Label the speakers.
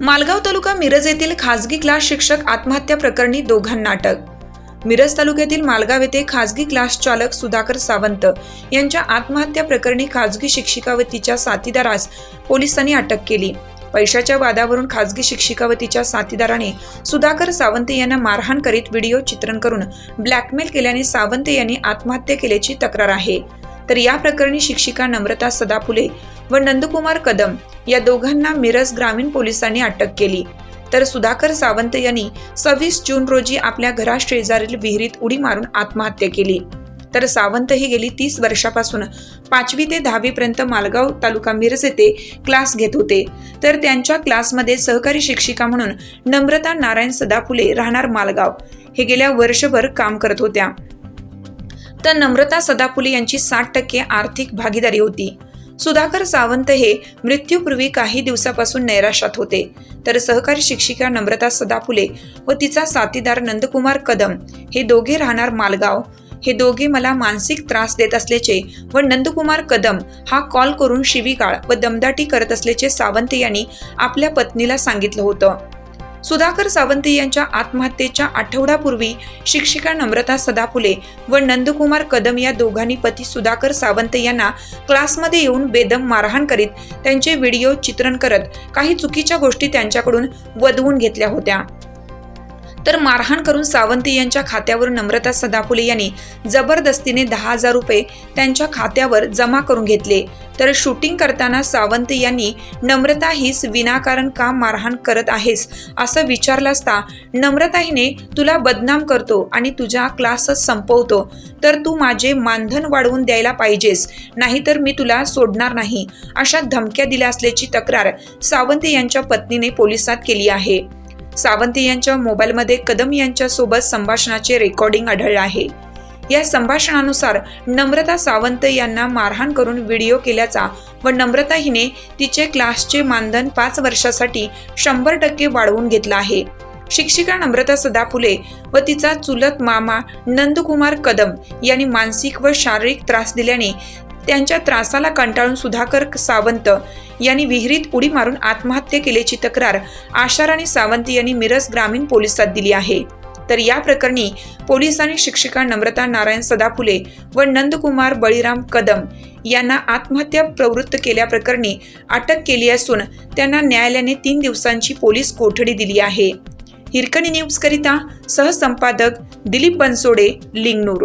Speaker 1: मालगाव तालुका मिरज येथील खासगी क्लास शिक्षक आत्महत्या प्रकरणी दोघांना अटक मिरज तालुक्यातील मालगाव येथे खासगी क्लास चालक सुधाकर सावंत यांच्या आत्महत्या प्रकरणी खासगी शिक्षिका व तिच्या साथीदारास पोलिसांनी अटक केली. पैशाच्या वादावरून खासगी शिक्षिका व तिच्या साथीदाराने सुधाकर सावंत यांना मारहाण करीत व्हिडिओ चित्रण करून ब्लॅकमेल केल्याने सावंत यांनी आत्महत्या केल्याची तक्रार आहे. तर या प्रकरणी शिक्षिका नम्रता सदाफुले व नंदकुमार कदम या दोघांना मिरज ग्रामीण पोलिसांनी अटक केली. तर सुधाकर सावंत यांनी सव्वीस जून रोजी आपल्या घराशेजारील विहिरीत उडी मारून आत्महत्या केली. तर सावंत ही गेली तीस वर्षापासून. पाचवी ते दहावीपर्यंत मालगाव तालुका मिरज येथे क्लास घेत होते. तर त्यांच्या क्लासमध्ये सहकारी शिक्षिका म्हणून नम्रता नारायण सदाफुले राहणार मालगाव. हे गेल्या वर्षभर काम करत होत्या. तर नम्रता सदाफुले यांची साठ टक्के आर्थिक भागीदारी होती. सुधाकर सावंत हे मृत्यूपूर्वी काही दिवसापासून नैराश्यात होते. तर सहकारी शिक्षिका नम्रता सदाफुले व तिचा साथीदार नंदकुमार कदम हे दोघे राहणार मालगाव. हे दोघे मला मानसिक त्रास देत असल्याचे व नंदकुमार कदम हा कॉल करून शिवीगाळ व दमदाटी करत असल्याचे सावंत यांनी आपल्या पत्नीला सांगितलं होतं. सुधाकर सावंत यांच्या आत्महत्येच्या आठवड्यापूर्वी शिक्षिका नम्रता सदाफुले व नंदकुमार कदम या दोघांनी पती सुधाकर सावंत यांना क्लासमध्ये येऊन बेदम मारहाण करीत त्यांचे व्हिडिओ चित्रण करत काही चुकीच्या गोष्टी त्यांच्याकडून वदवून घेतल्या होत्या. तर मारहाण करून सावंत यांच्या खात्यावर नम्रता सदाफुले यांनी जबरदस्तीने दहा हजार रुपये त्यांच्या खात्यावर जमा करून घेतले. तर शूटिंग करताना सावंत यांनी नम्रता हीच विनाकारण का मारहाण करत आहेस? असं विचारलं असता नम्रता हिने तुला बदनाम करतो आणि तुझ्या क्लासच संपवतो. तर तू माझे मानधन वाढवून द्यायला पाहिजेस नाहीतर मी तुला सोडणार नाही. अशा धमक्या दिल्या असल्याची तक्रार सावंत यांच्या पत्नीने पोलिसात केली आहे. सावंत यांच्या मोबाईलमध्ये कदम यांच्यासोबत संभाषणाचे रेकॉर्डिंग आढळलं आहे. या संभाषणानुसार नम्रता सावंत यांना मारहाण करून व्हिडिओ केल्याचा व नम्रता हिने तिचे क्लासचे मानधन पाच वर्षासाठी शंभर टक्के वाढवून घेतलं आहे. शिक्षिका नम्रता सदाफुले व तिचा चुलत मामा नंदकुमार कदम यांनी मानसिक व शारीरिक त्रास दिल्याने त्यांच्या त्रासाला कंटाळून सुधाकर सावंत यांनी विहिरीत उडी मारून आत्महत्या केल्याची तक्रार आशाराणी सावंत यांनी मिरज ग्रामीण पोलिसात दिली आहे. तर या प्रकरणी पोलिसांनी शिक्षिका नम्रता नारायण सदाफुले व नंदकुमार बळीराम कदम यांना आत्महत्या प्रवृत्त केल्याप्रकरणी अटक केली असून त्यांना न्यायालयाने तीन दिवसांची पोलीस कोठडी दिली आहे. हिरकणी न्यूजकरिता सहसंपादक दिलीप बनसोडे लिंगनूर.